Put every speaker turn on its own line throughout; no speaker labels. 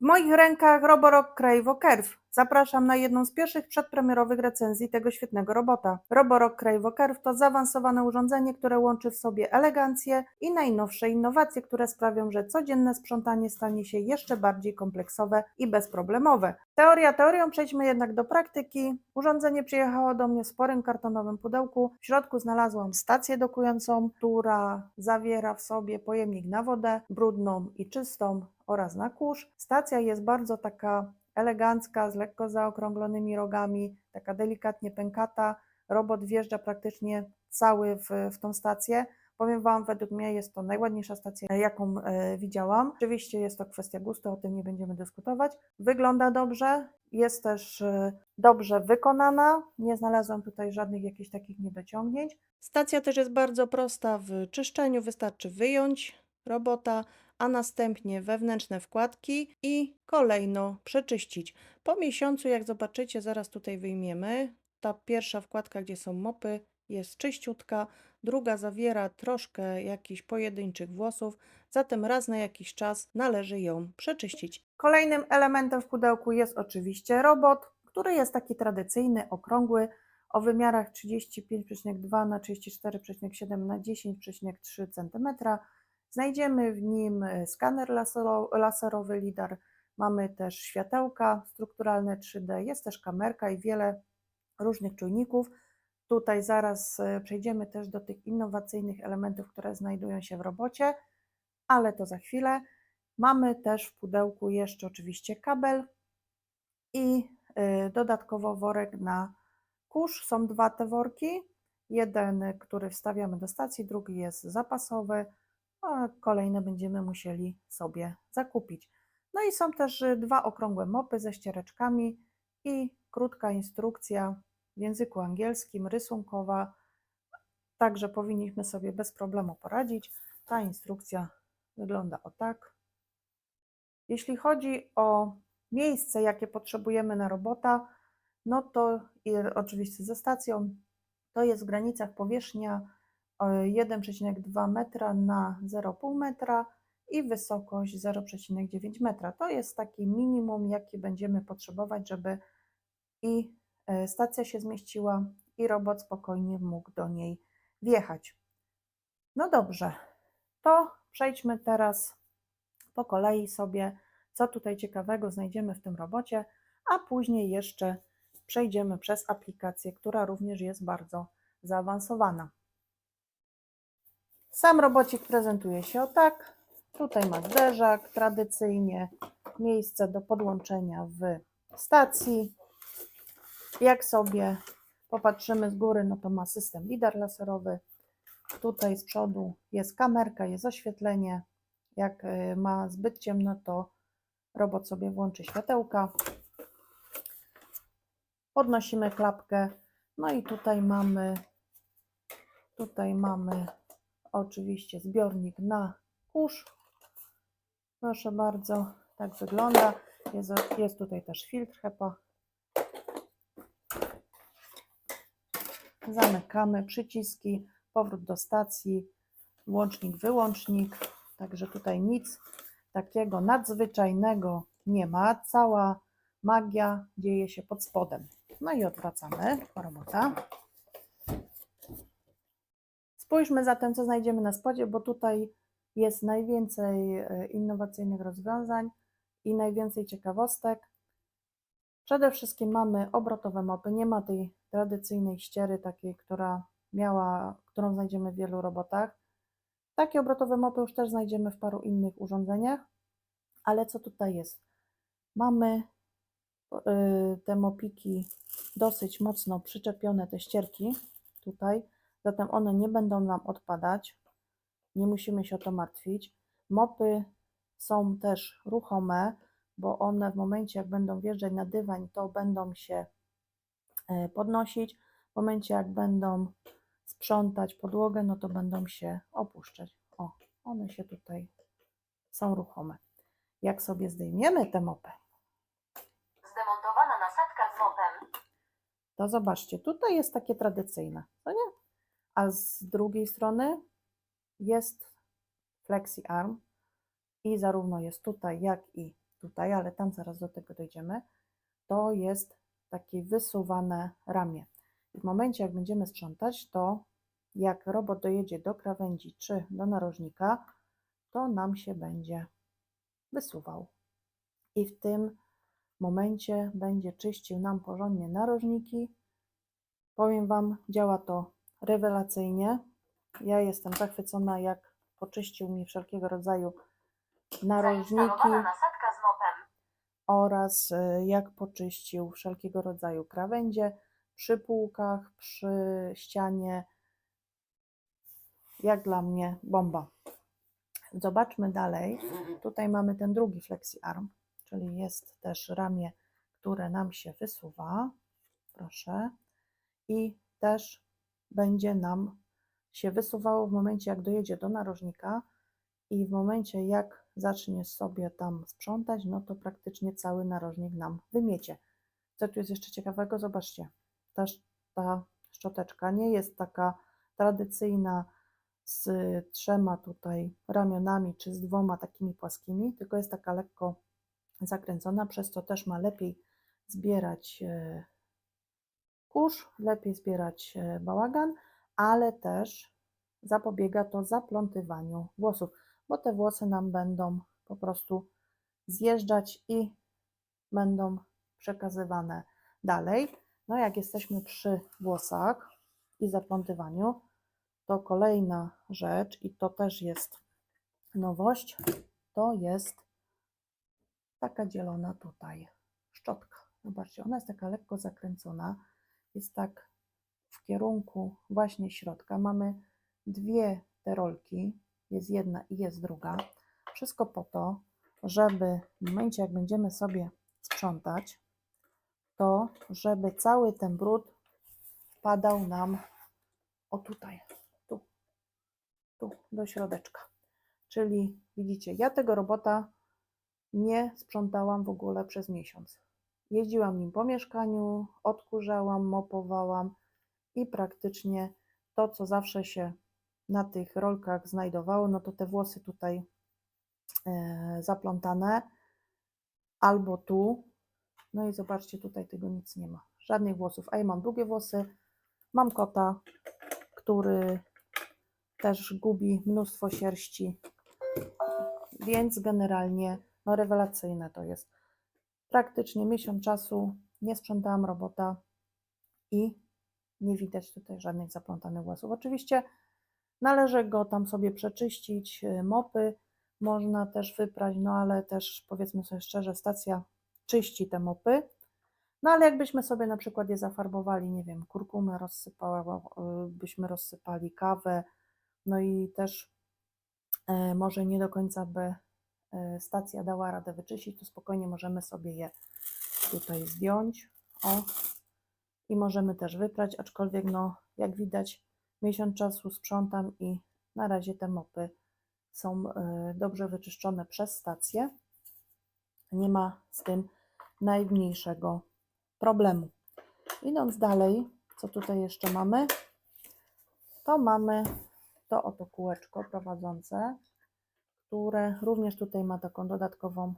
W moich rękach Roborock Cravo Curve. Zapraszam na jedną z pierwszych przedpremierowych recenzji tego świetnego robota. Roborock Cravo Curve to zaawansowane urządzenie, które łączy w sobie elegancję i najnowsze innowacje, które sprawią, że codzienne sprzątanie stanie się jeszcze bardziej kompleksowe i bezproblemowe. Teoria teorią, przejdźmy jednak do praktyki. Urządzenie przyjechało do mnie w sporym kartonowym pudełku. W środku znalazłam stację dokującą, która zawiera w sobie pojemnik na wodę, brudną i czystą oraz na kurz. Stacja jest bardzo taka elegancka, z lekko zaokrąglonymi rogami, taka delikatnie pękata. Robot wjeżdża praktycznie cały w, w tą stację. Powiem Wam, według mnie jest to najładniejsza stacja, jaką e, widziałam. Oczywiście jest to kwestia gustu, o tym nie będziemy dyskutować. Wygląda dobrze, jest też e, dobrze wykonana. Nie znalazłam tutaj żadnych jakichś takich niedociągnięć. Stacja też jest bardzo prosta w czyszczeniu, wystarczy wyjąć robota, a następnie wewnętrzne wkładki i kolejno przeczyścić. Po miesiącu, jak zobaczycie, zaraz tutaj wyjmiemy, ta pierwsza wkładka, gdzie są mopy, jest czyściutka, druga zawiera troszkę jakichś pojedynczych włosów, zatem raz na jakiś czas należy ją przeczyścić. Kolejnym elementem w pudełku jest oczywiście robot, który jest taki tradycyjny, okrągły, o wymiarach 35,2 na 34,7 na 10,3 cm. Znajdziemy w nim e, skaner lasero, laserowy LIDAR, mamy też światełka strukturalne 3D, jest też kamerka i wiele różnych czujników. Tutaj zaraz e, przejdziemy też do tych innowacyjnych elementów, które znajdują się w robocie, ale to za chwilę. Mamy też w pudełku jeszcze oczywiście kabel i e, dodatkowo worek na kurz. Są dwa te worki. Jeden, który wstawiamy do stacji, drugi jest zapasowy a kolejne będziemy musieli sobie zakupić. No i są też y, dwa okrągłe mopy ze ściereczkami i krótka instrukcja w języku angielskim, rysunkowa. Także powinniśmy sobie bez problemu poradzić. Ta instrukcja wygląda o tak. Jeśli chodzi o miejsce, jakie potrzebujemy na robota, no to oczywiście ze stacją, to jest w granicach powierzchnia 1,2 metra na 0,5 metra i wysokość 0,9 metra. To jest taki minimum, jaki będziemy potrzebować, żeby i e, stacja się zmieściła i robot spokojnie mógł do niej wjechać. No dobrze, to przejdźmy teraz po kolei sobie, co tutaj ciekawego znajdziemy w tym robocie, a później jeszcze przejdziemy przez aplikację, która również jest bardzo zaawansowana. Sam robocik prezentuje się o tak. Tutaj ma zderzak, tradycyjnie miejsce do podłączenia w stacji. Jak sobie popatrzymy z góry, no to ma system lidar laserowy. Tutaj z przodu jest kamerka, jest oświetlenie. Jak y, ma zbyt ciemno, to robot sobie włączy światełka. Podnosimy klapkę. No i tutaj mamy tutaj mamy oczywiście zbiornik na kurz. Proszę bardzo, tak wygląda. Jest, jest tutaj też filtr HEPA. Zamykamy przyciski, powrót do stacji, włącznik, wyłącznik. Także tutaj nic takiego nadzwyczajnego nie ma. Cała magia dzieje się pod spodem. No i odwracamy robota. Spójrzmy zatem, co znajdziemy na spodzie, bo tutaj jest najwięcej e, innowacyjnych rozwiązań i najwięcej ciekawostek. Przede wszystkim mamy obrotowe mopy. Nie ma tej tradycyjnej ściery, takiej, która miała, którą znajdziemy w wielu robotach. Takie obrotowe mopy już też znajdziemy w paru innych urządzeniach. Ale co tutaj jest? Mamy e, te mopiki dosyć mocno przyczepione, te ścierki tutaj zatem one nie będą nam odpadać, nie musimy się o to martwić. Mopy są też ruchome, bo one w momencie, jak będą wjeżdżać na dywan, to będą się e, podnosić. W momencie, jak będą sprzątać podłogę, no to będą się opuszczać. O, one się tutaj są ruchome. Jak sobie zdejmiemy tę mopę,
Zdemontowana nasadka z mopem.
to zobaczcie, tutaj jest takie tradycyjne, co nie? A z drugiej strony jest flexi arm i zarówno jest tutaj, jak i tutaj, ale tam zaraz do tego dojdziemy, to jest takie wysuwane ramię. W momencie, jak będziemy sprzątać, to jak robot dojedzie do krawędzi czy do narożnika, to nam się będzie wysuwał. I w tym momencie będzie czyścił nam porządnie narożniki. Powiem Wam, działa to rewelacyjnie. Ja jestem zachwycona, jak poczyścił mi wszelkiego rodzaju narożniki
Zainstalowana nasadka z mopem.
oraz y, jak poczyścił wszelkiego rodzaju krawędzie przy półkach, przy ścianie. Jak dla mnie bomba. Zobaczmy dalej. Tutaj mamy ten drugi flexi arm, czyli jest też ramię, które nam się wysuwa. Proszę. I też będzie nam się wysuwało w momencie, jak dojedzie do narożnika i w momencie, jak zacznie sobie tam sprzątać, no to praktycznie cały narożnik nam wymiecie. Co tu jest jeszcze ciekawego? Zobaczcie, ta, ta szczoteczka nie jest taka tradycyjna z trzema tutaj ramionami, czy z dwoma takimi płaskimi, tylko jest taka lekko zakręcona, przez co też ma lepiej zbierać e, kurz, lepiej zbierać e, bałagan, ale też zapobiega to zaplątywaniu włosów, bo te włosy nam będą po prostu zjeżdżać i będą przekazywane dalej. No jak jesteśmy przy włosach i zaplątywaniu, to kolejna rzecz i to też jest nowość, to jest taka dzielona tutaj szczotka. Zobaczcie, ona jest taka lekko zakręcona, jest tak w kierunku właśnie środka. Mamy dwie te rolki, jest jedna i jest druga. Wszystko po to, żeby w momencie, jak będziemy sobie sprzątać, to żeby cały ten brud wpadał nam o tutaj, tu, tu, do środeczka. Czyli widzicie, ja tego robota nie sprzątałam w ogóle przez miesiąc. Jeździłam nim po mieszkaniu, odkurzałam, mopowałam i praktycznie to, co zawsze się na tych rolkach znajdowało, no to te włosy tutaj e, zaplątane albo tu. No i zobaczcie, tutaj tego nic nie ma. Żadnych włosów. A ja mam długie włosy. Mam kota, który też gubi mnóstwo sierści. Więc generalnie no rewelacyjne to jest. Praktycznie miesiąc czasu nie sprzątałam robota i nie widać tutaj żadnych zaplątanych włosów. Oczywiście należy go tam sobie przeczyścić, y, mopy można też wyprać, no ale też powiedzmy sobie szczerze, stacja czyści te mopy. No ale jakbyśmy sobie na przykład je zafarbowali, nie wiem, kurkumę rozsypała, y, byśmy rozsypali kawę, no i też e, może nie do końca by stacja dała radę wyczyścić, to spokojnie możemy sobie je tutaj zdjąć. O, i możemy też wyprać, aczkolwiek no jak widać miesiąc czasu sprzątam i na razie te mopy są e, dobrze wyczyszczone przez stację. Nie ma z tym najmniejszego problemu. Idąc dalej, co tutaj jeszcze mamy? To mamy to oto kółeczko prowadzące, które również tutaj ma taką dodatkową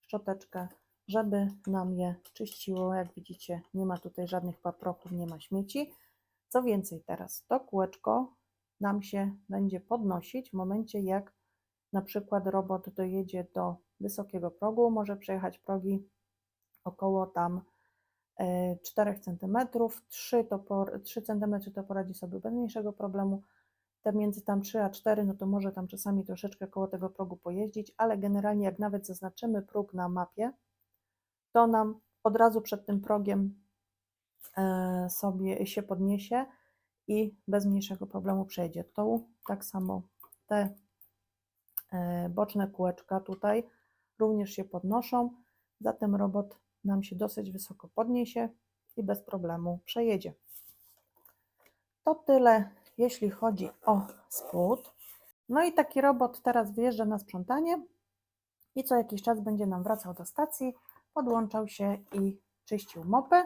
szczoteczkę, żeby nam je czyściło. Jak widzicie, nie ma tutaj żadnych paprochów, nie ma śmieci. Co więcej, teraz to kółeczko nam się będzie podnosić w momencie, jak na przykład robot dojedzie do wysokiego progu, może przejechać progi około tam e, 4 cm, 3, to por, 3 cm to poradzi sobie bez mniejszego problemu. Te między tam 3 a 4, no to może tam czasami troszeczkę koło tego progu pojeździć, ale generalnie jak nawet zaznaczymy próg na mapie, to nam od razu przed tym progiem e, sobie się podniesie i bez mniejszego problemu przejdzie. Tu tak samo te e, boczne kółeczka tutaj również się podnoszą, zatem robot nam się dosyć wysoko podniesie i bez problemu przejedzie. To tyle, jeśli chodzi o spód. No i taki robot teraz wyjeżdża na sprzątanie i co jakiś czas będzie nam wracał do stacji, podłączał się i czyścił mopy.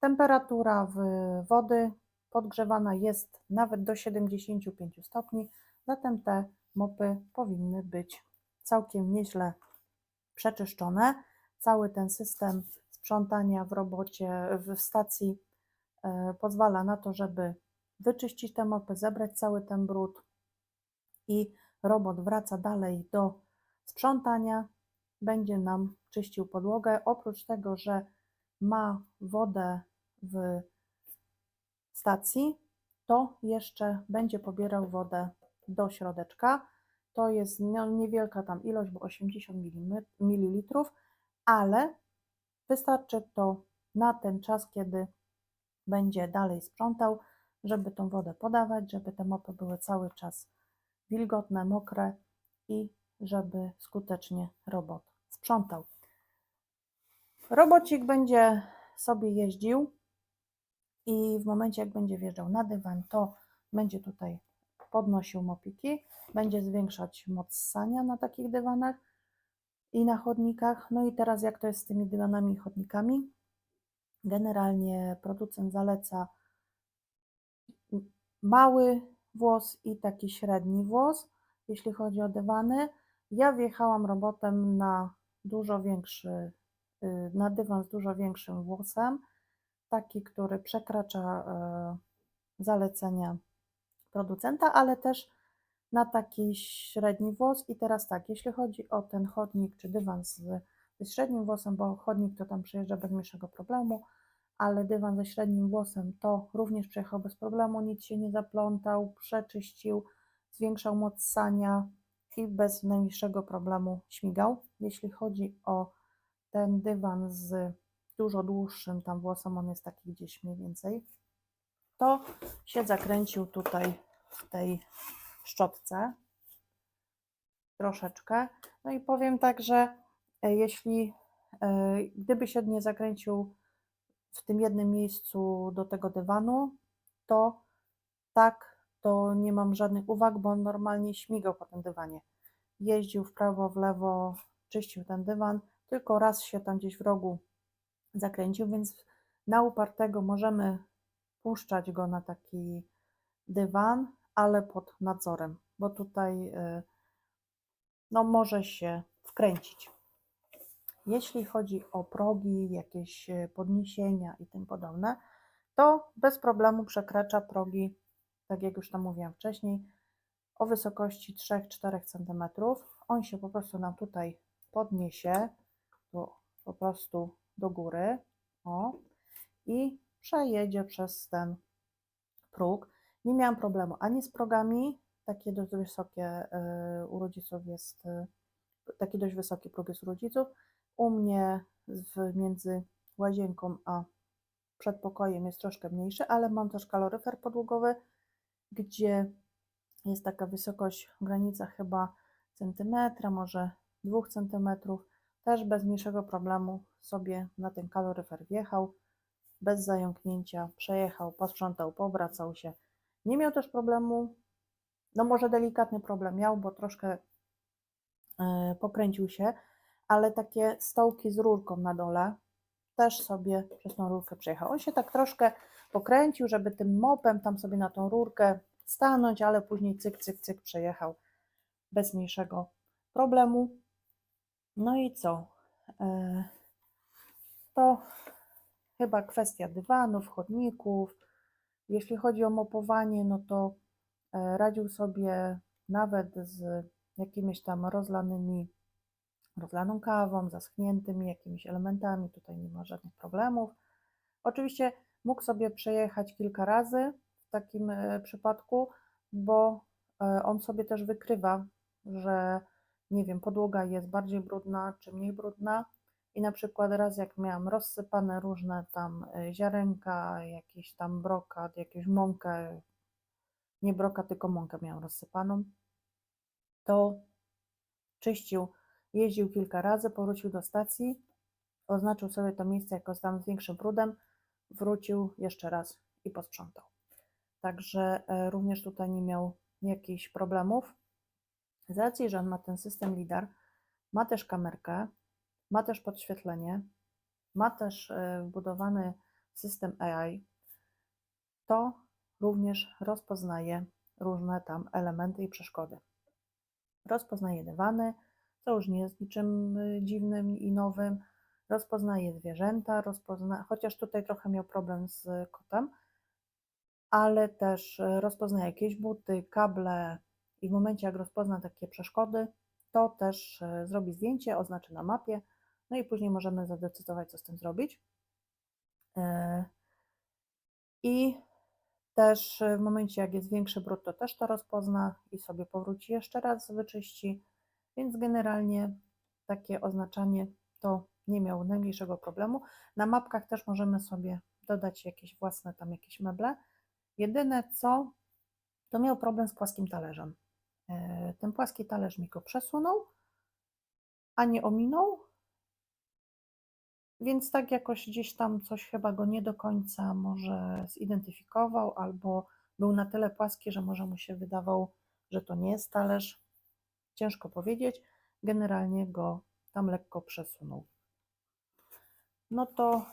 Temperatura w- wody podgrzewana jest nawet do 75 stopni, zatem te mopy powinny być całkiem nieźle przeczyszczone. Cały ten system sprzątania w robocie, w stacji e, pozwala na to, żeby wyczyścić te mopy, zebrać cały ten brud i robot wraca dalej do sprzątania, będzie nam czyścił podłogę. Oprócz tego, że ma wodę w stacji, to jeszcze będzie pobierał wodę do środeczka. To jest niewielka tam ilość, bo 80 ml, ale wystarczy to na ten czas, kiedy będzie dalej sprzątał, żeby tą wodę podawać, żeby te mopy były cały czas wilgotne, mokre i żeby skutecznie robot sprzątał. Robocik będzie sobie jeździł i w momencie, jak będzie wjeżdżał na dywan, to będzie tutaj podnosił mopiki, będzie zwiększać moc ssania na takich dywanach i na chodnikach. No i teraz jak to jest z tymi dywanami i chodnikami? Generalnie producent zaleca mały włos i taki średni włos, jeśli chodzi o dywany. Ja wjechałam robotem na dużo większy, y, na dywan z dużo większym włosem, taki, który przekracza e, zalecenia producenta, ale też na taki średni włos. I teraz tak, jeśli chodzi o ten chodnik czy dywan z, ze średnim włosem, bo chodnik to tam przejeżdża bez mniejszego problemu, ale dywan ze średnim włosem to również przejechał bez problemu, nic się nie zaplątał, przeczyścił, zwiększał moc ssania i bez najmniejszego problemu śmigał. Jeśli chodzi o ten dywan z dużo dłuższym tam włosem, on jest taki gdzieś mniej więcej, to się zakręcił tutaj w tej szczotce troszeczkę. No i powiem tak, że e, jeśli e, gdyby się nie zakręcił w tym jednym miejscu do tego dywanu, to tak, to nie mam żadnych uwag, bo on normalnie śmigał po tym dywanie. Jeździł w prawo, w lewo, czyścił ten dywan, tylko raz się tam gdzieś w rogu zakręcił, więc na upartego możemy puszczać go na taki dywan, ale pod nadzorem, bo tutaj y, no, może się wkręcić. Jeśli chodzi o progi, jakieś y, podniesienia i tym podobne, to bez problemu przekracza progi, tak jak już tam mówiłam wcześniej, o wysokości 3-4 cm. On się po prostu nam tutaj podniesie do, po prostu do góry o, i przejedzie przez ten próg. Nie miałam problemu ani z progami, takie dość wysokie y, u rodziców jest, y, taki dość wysoki próg jest u rodziców. U mnie w, między łazienką a przedpokojem jest troszkę mniejszy, ale mam też kaloryfer podłogowy, gdzie jest taka wysokość w granicach chyba centymetra, może dwóch centymetrów. Też bez mniejszego problemu sobie na ten kaloryfer wjechał, bez zająknięcia, przejechał, posprzątał, powracał się. Nie miał też problemu, no może delikatny problem miał, bo troszkę e, pokręcił się, ale takie stołki z rurką na dole też sobie przez tą rurkę przejechał. On się tak troszkę pokręcił, żeby tym mopem tam sobie na tą rurkę stanąć, ale później cyk, cyk, cyk przejechał bez mniejszego problemu. No i co? E, To chyba kwestia dywanów, chodników. Jeśli chodzi o mopowanie, no to e, radził sobie nawet z jakimiś tam rozlanymi, rozlaną kawą, zaschniętymi jakimiś elementami. Tutaj nie ma żadnych problemów. Oczywiście mógł sobie przejechać kilka razy w takim e, przypadku, bo e, on sobie też wykrywa, że nie wiem, podłoga jest bardziej brudna czy mniej brudna. I na przykład raz jak miałam rozsypane różne tam e, ziarenka, jakiś tam brokat, jakąś mąkę, nie brokat, tylko mąkę miałam rozsypaną, to czyścił, jeździł kilka razy, powrócił do stacji, oznaczył sobie to miejsce jako tam z większym brudem, wrócił jeszcze raz i posprzątał. Także e, również tutaj nie miał jakichś problemów. Z racji, że on ma ten system LIDAR, ma też kamerkę, ma też podświetlenie, ma też e, wbudowany system AI, to również rozpoznaje różne tam elementy i przeszkody. Rozpoznaje dywany, co już nie jest niczym y, dziwnym i nowym. Rozpoznaje zwierzęta, rozpozna... chociaż tutaj trochę miał problem z kotem, ale też y, rozpozna jakieś buty, kable i w momencie, jak rozpozna takie przeszkody, to też y, zrobi zdjęcie, oznaczy na mapie, no i później możemy zadecydować, co z tym zrobić. I też y, w momencie, jak jest większy brud, to też to rozpozna i sobie powróci jeszcze raz, wyczyści. Więc generalnie takie oznaczanie to nie miało najmniejszego problemu. Na mapkach też możemy sobie dodać jakieś własne tam jakieś meble. Jedyne co, to miał problem z płaskim talerzem. E, Ten płaski talerz mi go przesunął, a nie ominął. Więc tak jakoś gdzieś tam coś chyba go nie do końca może zidentyfikował, albo był na tyle płaski, że może mu się wydawał, że to nie jest talerz. Ciężko powiedzieć. Generalnie go tam lekko przesunął. No to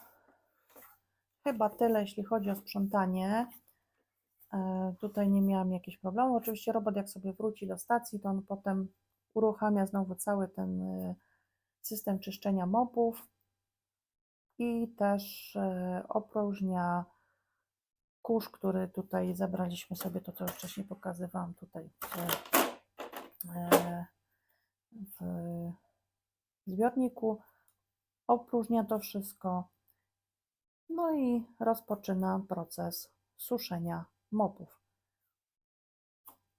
chyba tyle, jeśli chodzi o sprzątanie. E, Tutaj nie miałam jakichś problemów. Oczywiście robot jak sobie wróci do stacji, to on potem uruchamia znowu cały ten e, system czyszczenia mopów i też e, opróżnia kurz, który tutaj zebraliśmy sobie, to co już wcześniej pokazywałam tutaj w, zbiorniku. Opróżnia to wszystko. No i rozpoczyna proces suszenia mopów.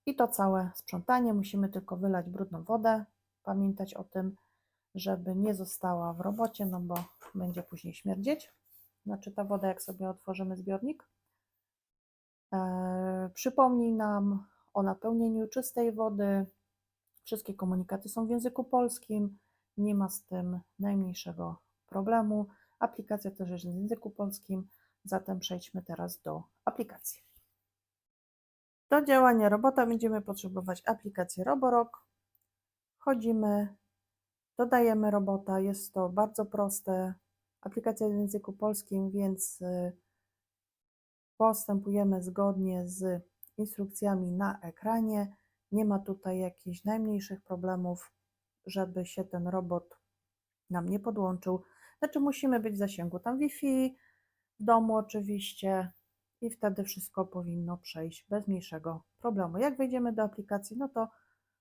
I to całe sprzątanie. Musimy tylko wylać brudną wodę. Pamiętać o tym, żeby nie została w robocie, no bo będzie później śmierdzieć. Znaczy ta woda, jak sobie otworzymy zbiornik. E, przypomnij nam o napełnieniu czystej wody. Wszystkie komunikaty są w języku polskim. Nie ma z tym najmniejszego problemu. Aplikacja też jest w języku polskim, zatem przejdźmy teraz do aplikacji. Do działania robota będziemy potrzebować aplikacji Roborock. Wchodzimy, dodajemy robota. Jest to bardzo proste. Aplikacja w języku polskim, więc y, postępujemy zgodnie z instrukcjami na ekranie. Nie ma tutaj jakichś najmniejszych problemów, żeby się ten robot nam nie podłączył. Znaczy musimy być w zasięgu tam Wi-Fi, w domu oczywiście i wtedy wszystko powinno przejść bez mniejszego problemu. Jak wejdziemy do aplikacji, no to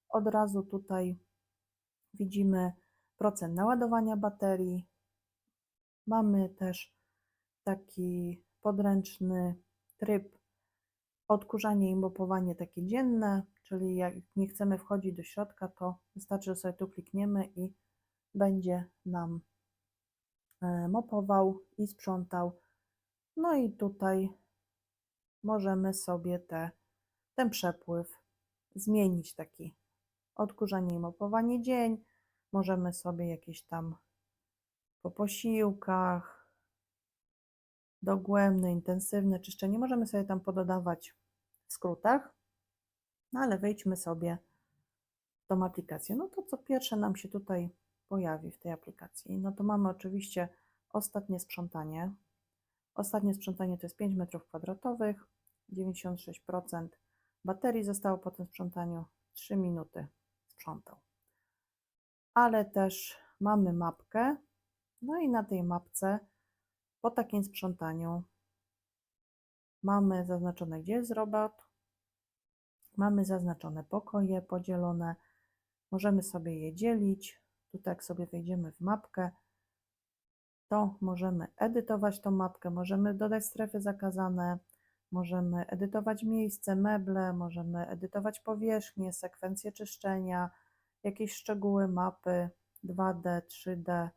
od razu tutaj widzimy procent naładowania baterii. Mamy też taki podręczny tryb odkurzanie i mopowanie takie dzienne, czyli jak nie chcemy wchodzić do środka, to wystarczy, że sobie tu klikniemy i będzie nam e, mopował i sprzątał. No i tutaj możemy sobie te, ten przepływ zmienić taki odkurzanie i mopowanie dzień. Możemy sobie jakieś tam po posiłkach, dogłębne, intensywne czyszczenie. Możemy sobie tam pododawać w skrótach, no ale wejdźmy sobie w tą aplikację. No to co pierwsze nam się tutaj pojawi w tej aplikacji? No to mamy oczywiście ostatnie sprzątanie. Ostatnie sprzątanie to jest 5 m2, 96% baterii zostało po tym sprzątaniu, 3 minuty sprzątał. Ale też mamy mapkę, no i na tej mapce po takim sprzątaniu mamy zaznaczone, gdzie jest robot, mamy zaznaczone pokoje podzielone, możemy sobie je dzielić. Tutaj jak sobie wejdziemy w mapkę, to możemy edytować tą mapkę, możemy dodać strefy zakazane, możemy edytować miejsce, meble, możemy edytować powierzchnię, sekwencje czyszczenia, jakieś szczegóły mapy 2D, 3D.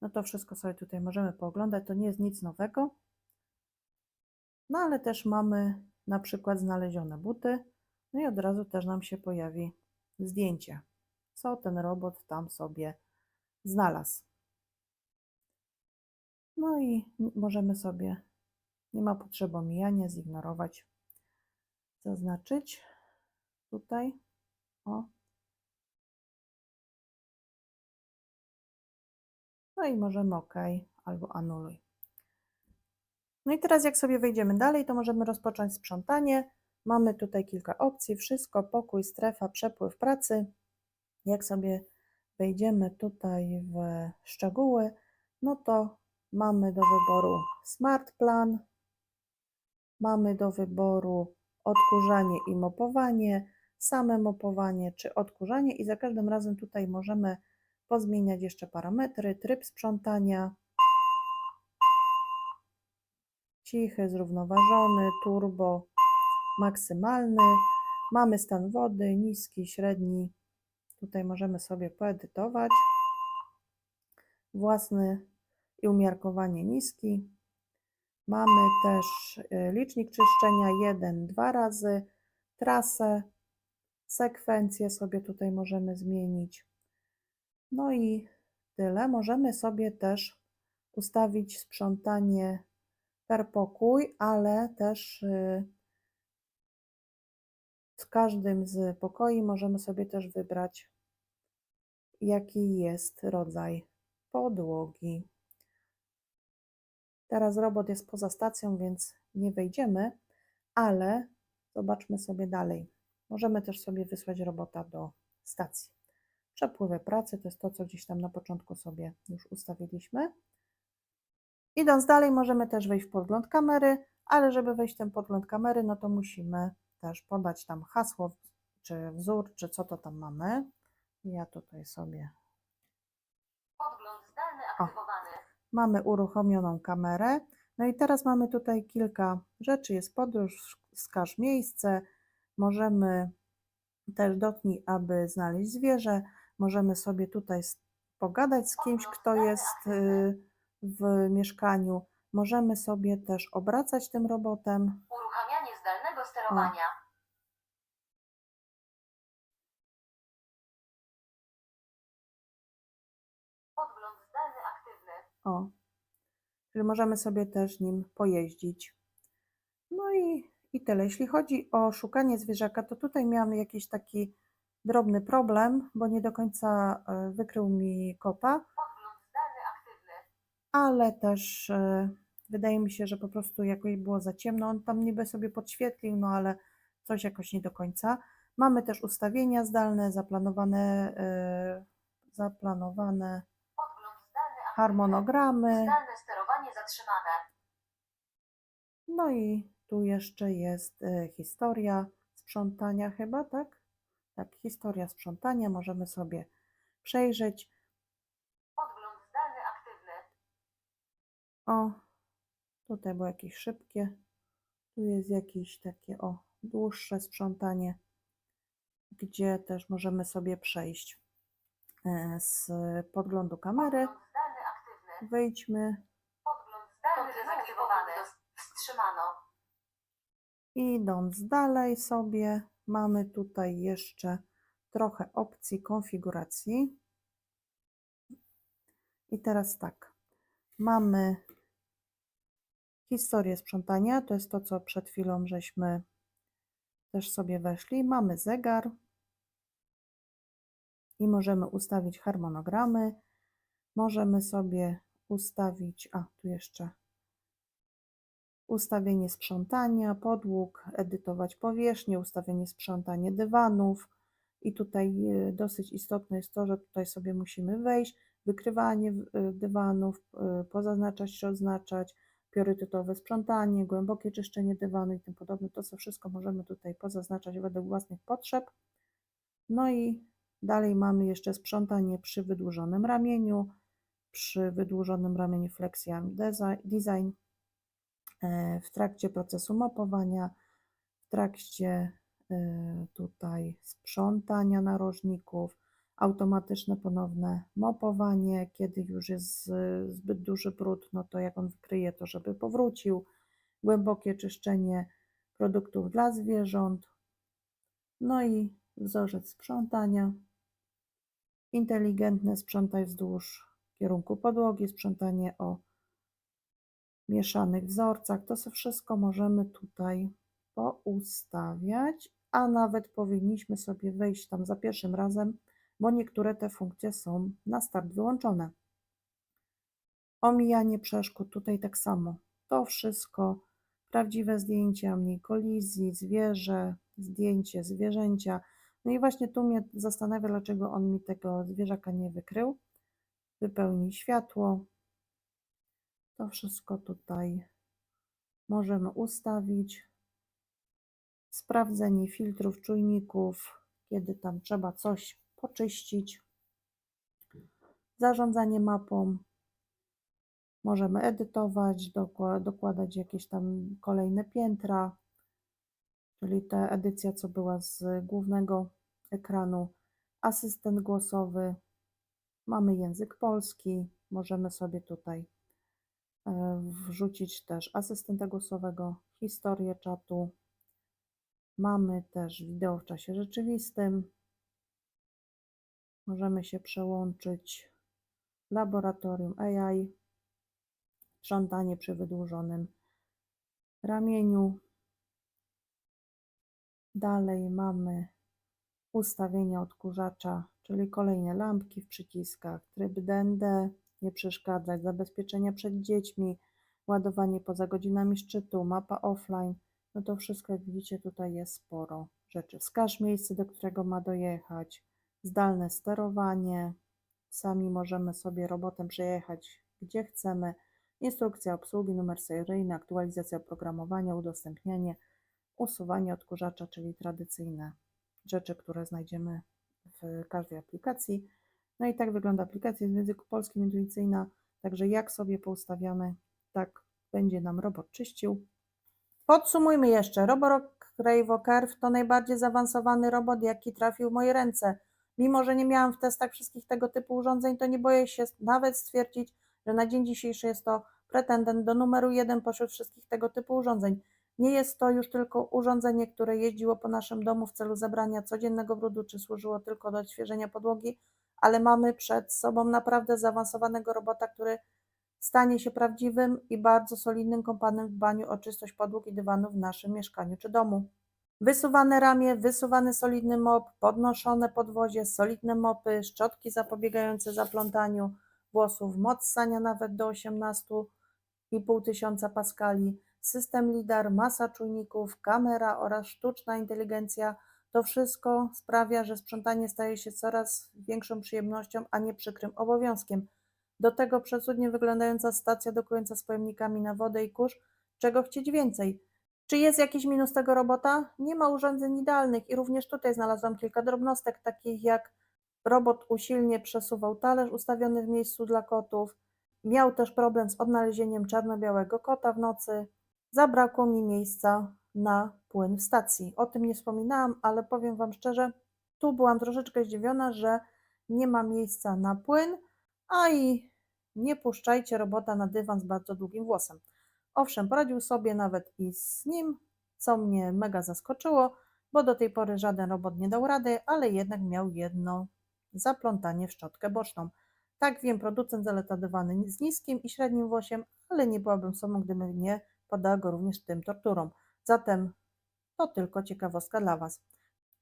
No to wszystko sobie tutaj możemy pooglądać. To nie jest nic nowego. No ale też mamy na przykład znalezione buty. No i od razu też nam się pojawi zdjęcie, co ten robot tam sobie znalazł. No i możemy sobie, nie ma potrzeby omijania, zignorować, zaznaczyć tutaj. O. No i możemy OK albo anuluj. No i teraz jak sobie wejdziemy dalej, to możemy rozpocząć sprzątanie. Mamy tutaj kilka opcji, wszystko, pokój, strefa, przepływ pracy. Jak sobie wejdziemy tutaj w szczegóły, no to mamy do wyboru Smart Plan, mamy do wyboru odkurzanie i mopowanie, same mopowanie czy odkurzanie i za każdym razem tutaj możemy pozmieniać jeszcze parametry, tryb sprzątania, cichy, zrównoważony, turbo, maksymalny. Mamy stan wody, niski, średni. Tutaj możemy sobie poedytować. Własny i umiarkowanie niski. Mamy też y, licznik czyszczenia 1, 2 razy, trasę, sekwencję sobie tutaj możemy zmienić. No i tyle. Możemy sobie też ustawić sprzątanie per pokój, ale też y, w każdym z pokoi możemy sobie też wybrać, jaki jest rodzaj podłogi. Teraz robot jest poza stacją, więc nie wejdziemy, ale zobaczmy sobie dalej. Możemy też sobie wysłać robota do stacji. Przepływy pracy to jest to, co gdzieś tam na początku sobie już ustawiliśmy. Idąc dalej, możemy też wejść w podgląd kamery, ale żeby wejść w ten podgląd kamery, no to musimy też podać tam hasło, czy wzór, czy co to tam mamy. Ja tutaj sobie
Podgląd zdalny
O.
aktywowany.
mamy uruchomioną kamerę. No i teraz mamy tutaj kilka rzeczy. Jest podróż, wskaż miejsce. Możemy też dotknij, aby znaleźć zwierzę. Możemy sobie tutaj pogadać z kimś, kto jest y, w mieszkaniu. Możemy sobie też obracać tym robotem.
Uruchamianie zdalnego sterowania. Podgląd zdalny aktywny.
O, czyli możemy sobie też nim pojeździć. No i, i tyle. Jeśli chodzi o szukanie zwierzaka, to tutaj miałam jakiś taki drobny problem, bo nie do końca e, wykrył mi kota. Ale też e, wydaje mi się, że po prostu jakoś było za ciemno. On tam niby sobie podświetlił, no ale coś jakoś nie do końca. Mamy też ustawienia zdalne, zaplanowane, e, zaplanowane
zdalny
harmonogramy.
Zdalne sterowanie zatrzymane.
No i tu jeszcze jest e, historia sprzątania chyba, tak? Tak, historia sprzątania. Możemy sobie przejrzeć.
Podgląd zdalny aktywny.
O, tutaj było jakieś szybkie. Tu jest jakieś takie, o, dłuższe sprzątanie, gdzie też możemy sobie przejść e, z podglądu kamery. Wejdźmy
Podgląd zdalny dezaktywowany. Wstrzymano.
Idąc dalej sobie, mamy tutaj jeszcze trochę opcji konfiguracji. I teraz tak, mamy historię sprzątania, to jest to, co przed chwilą żeśmy też sobie weszli. Mamy zegar i możemy ustawić harmonogramy. Możemy sobie ustawić, a tu jeszcze ustawienie sprzątania podłóg, edytować powierzchnię, ustawienie sprzątania dywanów. I tutaj e, dosyć istotne jest to, że tutaj sobie musimy wejść, wykrywanie e, dywanów, e, pozaznaczać czy odznaczać, priorytetowe sprzątanie, głębokie czyszczenie dywanu i tym podobne. To co wszystko możemy tutaj pozaznaczać według własnych potrzeb. No i dalej mamy jeszcze sprzątanie przy wydłużonym ramieniu, przy wydłużonym ramieniu flexia desi- design, e, w trakcie procesu mopowania, w trakcie e, tutaj sprzątania narożników, automatyczne ponowne mopowanie, kiedy już jest z- zbyt duży brud, no to jak on wykryje to, żeby powrócił, głębokie czyszczenie produktów dla zwierząt, no i wzorzec sprzątania, inteligentne sprzątaj wzdłuż kierunku podłogi, sprzątanie o mieszanych wzorcach. To wszystko możemy tutaj poustawiać, a nawet powinniśmy sobie wejść tam za pierwszym razem, bo niektóre te funkcje są na start wyłączone. Omijanie przeszkód, tutaj tak samo. To wszystko, prawdziwe zdjęcia, mniej kolizji, zwierzę, zdjęcie zwierzęcia. No i właśnie tu mnie zastanawia, dlaczego on mi tego zwierzaka nie wykrył. Wypełni światło. To wszystko tutaj możemy ustawić. Sprawdzenie filtrów, czujników, kiedy tam trzeba coś poczyścić. Zarządzanie mapą. Możemy edytować, dokła- dokładać jakieś tam kolejne piętra, czyli ta edycja, co była z głównego ekranu. Asystent głosowy. Mamy język polski. Możemy sobie tutaj e, wrzucić też asystenta głosowego, historię czatu. Mamy też wideo w czasie rzeczywistym. Możemy się przełączyć laboratorium AI, sprzątanie przy wydłużonym ramieniu. Dalej mamy ustawienia odkurzacza, czyli kolejne lampki w przyciskach, tryb DND, nie przeszkadzać, zabezpieczenia przed dziećmi, ładowanie poza godzinami szczytu, mapa offline. No to wszystko, jak widzicie, tutaj jest sporo rzeczy. Wskaż miejsce, do którego ma dojechać, zdalne sterowanie. Sami możemy sobie robotem przejechać gdzie chcemy. Instrukcja obsługi, numer seryjny, aktualizacja oprogramowania, udostępnianie, usuwanie odkurzacza, czyli tradycyjne rzeczy, które znajdziemy w każdej aplikacji. No i tak wygląda aplikacja w języku polskim intuicyjna, także jak sobie poustawiamy, tak będzie nam robot czyścił. Podsumujmy jeszcze. Roborock Cravo Curve to najbardziej zaawansowany robot, jaki trafił w moje ręce. Mimo, że nie miałam w testach wszystkich tego typu urządzeń, to nie boję się nawet stwierdzić, że na dzień dzisiejszy jest to pretendent do numeru jeden pośród wszystkich tego typu urządzeń. Nie jest to już tylko urządzenie, które jeździło po naszym domu w celu zebrania codziennego brudu, czy służyło tylko do odświeżenia podłogi, ale mamy przed sobą naprawdę zaawansowanego robota, który stanie się prawdziwym i bardzo solidnym kompanem w dbaniu o czystość podłóg i dywanów w naszym mieszkaniu czy domu. Wysuwane ramię, wysuwany solidny mop, podnoszone podwozie, solidne mopy, szczotki zapobiegające zaplątaniu włosów, moc ssania nawet do 18,5 tysiąca paskali, system LIDAR, masa czujników, kamera oraz sztuczna inteligencja. To wszystko sprawia, że sprzątanie staje się coraz większą przyjemnością, a nie przykrym obowiązkiem. Do tego przecudnie wyglądająca stacja dokująca z pojemnikami na wodę i kurz. Czego chcieć więcej? Czy jest jakiś minus tego robota? Nie ma urządzeń idealnych i również tutaj znalazłam kilka drobnostek, takich jak robot usilnie przesuwał talerz ustawiony w miejscu dla kotów. Miał też problem z odnalezieniem czarno-białego kota w nocy. Zabrakło mi miejsca na płyn w stacji. O tym nie wspominałam, ale powiem Wam szczerze, tu byłam troszeczkę zdziwiona, że nie ma miejsca na płyn, a i nie puszczajcie robota na dywan z bardzo długim włosem. Owszem, poradził sobie nawet i z nim, co mnie mega zaskoczyło, bo do tej pory żaden robot nie dał rady, ale jednak miał jedno zaplątanie w szczotkę boczną. Tak wiem, producent zaleca dywany z niskim i średnim włosiem, ale nie byłabym sobą, gdybym nie podała go również tym torturom. Zatem to tylko ciekawostka dla Was.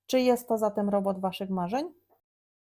Czy jest to zatem robot Waszych marzeń?